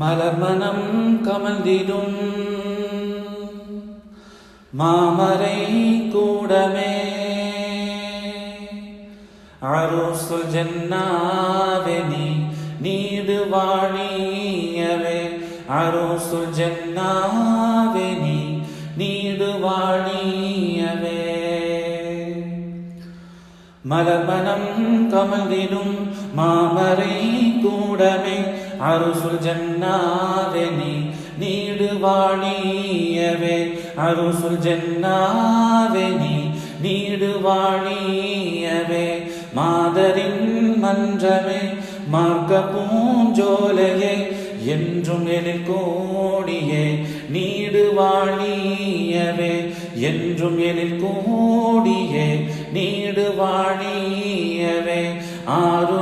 மலர்மனம் கமழ்ந்திடும். மாமரை கூடமே. அருசுல் ஜன்னாவெனி need வாழியவே. அருசுல் ஜன்னாவெனி need வாழியவே. மலர்மனம் கமழ்ந்திடும். மாமரை கூடமே. அருசுல் ஜன்னாவே நீ நீடுவாணியவே அருசுல் ஜன்னாவே நீ நீடுவாணியவே மாதரின் மன்றமே மார்க்க பூஞ்சோலையே என்றும் எழில் கோடியே. நீடுவாணியவே என்றும் எழில் கோடியே. நீடுவாணியவே ஆறு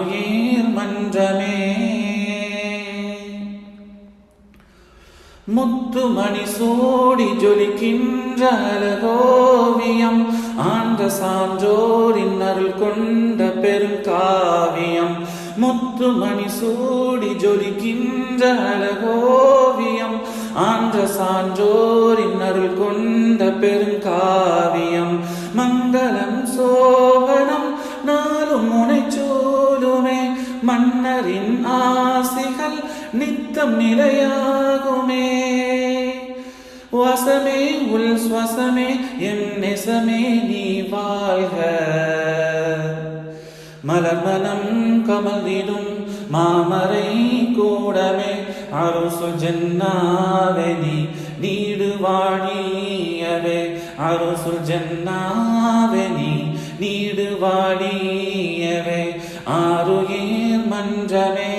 முத்துமணி சோடி ஜொலிக்கின்ற அழகோவியம் ஆண்ட சான்றோரின் அருள் கொண்ட பெருங்காவியம் முத்துமணி சூடி ஜொலிக்கின்ற அழகோவியம் ஆண்ட சான்றோரின் அருள் கொண்ட பெருங்காவியம் மங்களம் சோபனம் நாளும் முனைச்சூலுமே மன்னரின் ஆசிகள் நித்தம் நிலையா வசமே உள் சுவசமே என் நெசமே நீ வாழ்க. மலர்மலம் கமழ்ந்திடும் மாமரை கூடமே அருசு ஜன்னாவெனி நீடு வாழியவே அருசு ஜன்னாவெனி நீடு வாழியவே ஆருயிர் மன்றமே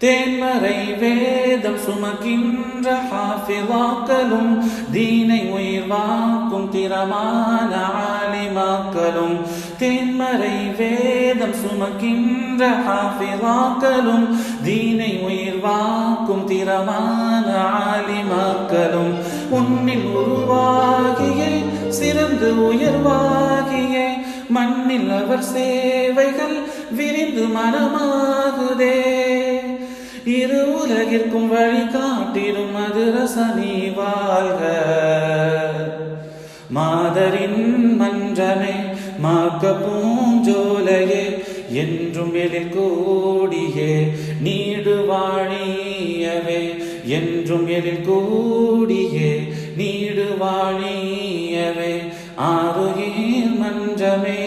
தேன்மறை வேதம் சுமக்கின்ற ஹாஃபிவாக்களும் தீனை உயிர் வாக்கும் திறமான ஆலிமாக்களும். தேன்மறை வேதம் சுமக்கின்ற ஹாஃபிவாக்களும் தீனை உயிர் வாக்கும் திறமான ஆலிமாக்களும். உன்னில் உருவாகிய சிறந்து உயர்வாகிய மண்ணில் அவர் சேவைகள் விரிந்து மனமாகுதே. இரு உலகிற்கும் வழி காட்டிடும் மதுரசனி வாழ்க. மாதரின் மன்றமே மாக்க பூஞ்சோலையே என்றும் எழில் கூடியே நீடு வாழியவே என்றும் எழில் கூடியே நீடு வாழியவே ஆருயிர் மன்றமே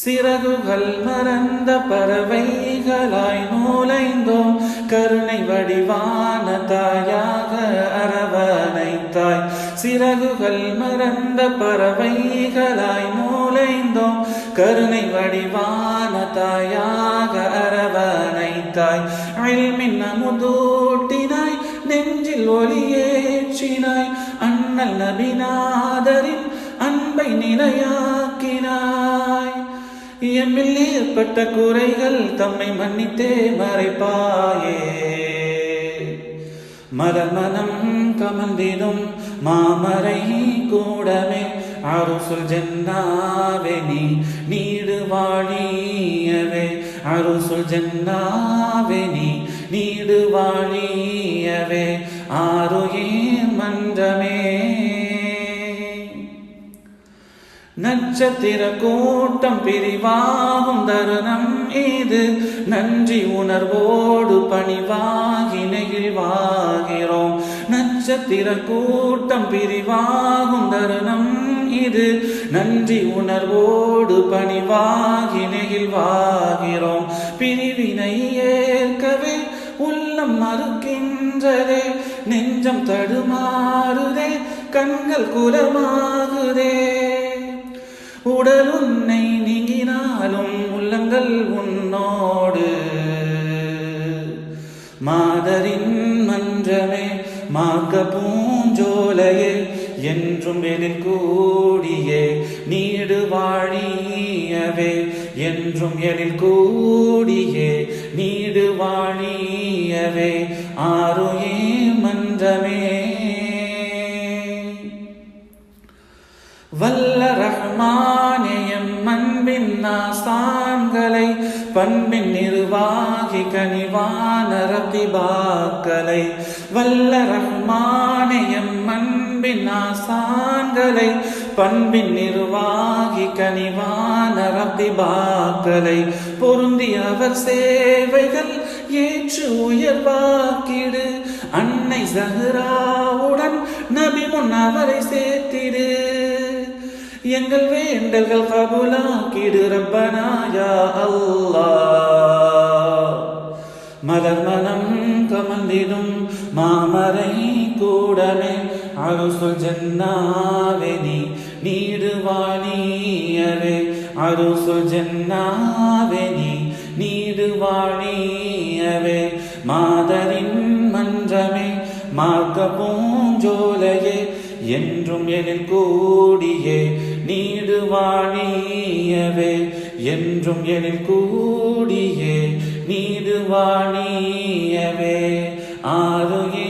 சிறகுகள் மறந்த பறவைகளாய் நூலைந்தோம் கருணை வடிவான தாயாக அரவணைத்தாய். சிறகுகள் மறந்த பறவைகளாய் நூலைந்தோம் கருணை வடிவான தாயாக அரவணைத்தாய். அழிமின் அமுதூட்டினாய் நெஞ்சில் ஒளியேற்றினாய். அண்ணல் நபிநாதரின் அன்பை நிலையாக்கினாய். எம்மில் ஏற்பட்ட குறைகள் தம்மை மன்னித்தே மறைப்பாயே. மலர்மனம் கமழ்ந்திடும் மாமரை கூடமே அருசுல் ஜன்னாவே நீ நீடு வாழியவே. அருசுல் ஜன்னாவே நீ நீடு வாழியவே. ஆறு ஏ மன்றமே? நட்சத்திர கூட்டம் பிரிவாகும் தருணம் இது. நன்றி உணர்வோடு பணிவாகி நெகிழ்வாகிறோம் நட்சத்திர கூட்டம் பிரிவாகும் தருணம் இது. நன்றி உணர்வோடு பணிவாகி நெகிழ்வாகிறோம் பிரிவினை ஏற்கவே உள்ளம் மறுக்கின்றதே. நெஞ்சம் தடுமாறுதே. கண்கள் குலமாகுதே உடல் உன்னை நீங்கினாலும் உள்ளங்கள் உன்னோடு. மாதரின் மன்றமே மாக்க பூஞ்சோலையே என்றும் எழில் கூடியே நீடு வாழியவே என்றும் எழில் கூடியே நீடு வாழியவே ஆருயே மன்றமே. வல்ல ரஹ்மானே எம் அன்பே அன்பின் ஆசான்களை பண்பின் நிர்வாகி கனிவான ரத்திபாக்களை வல்ல ரஹ்மானயம் அன்பின் ஆசான்களை பண்பின் நிர்வாகி கனிவான ரத்திபாக்களை பொருந்தி அவர் சேவைகள் ஏற்று உயர்வாக்கிடு. அன்னை ஜஹ்ராவுடன் எங்கள் வேண்டல்கள் கபுலாக்கிடு ரப்பனாயா அல்லா. மலர் மனம் கமந்திடும் மாமரை கூடமே அருசுல் ஜன்னாவே நீ நீடுவாணியவே அருசுல் ஜன்னாவே நீ நீடுவாணியவே மாதரின் மன்றமே மார்க்க பூஞ்சோலையே என்றும் எனில் கூடியே. நீடு வாணியவே என்றும் எனில் கூடியே நீடு வாணியவே ஆறுயே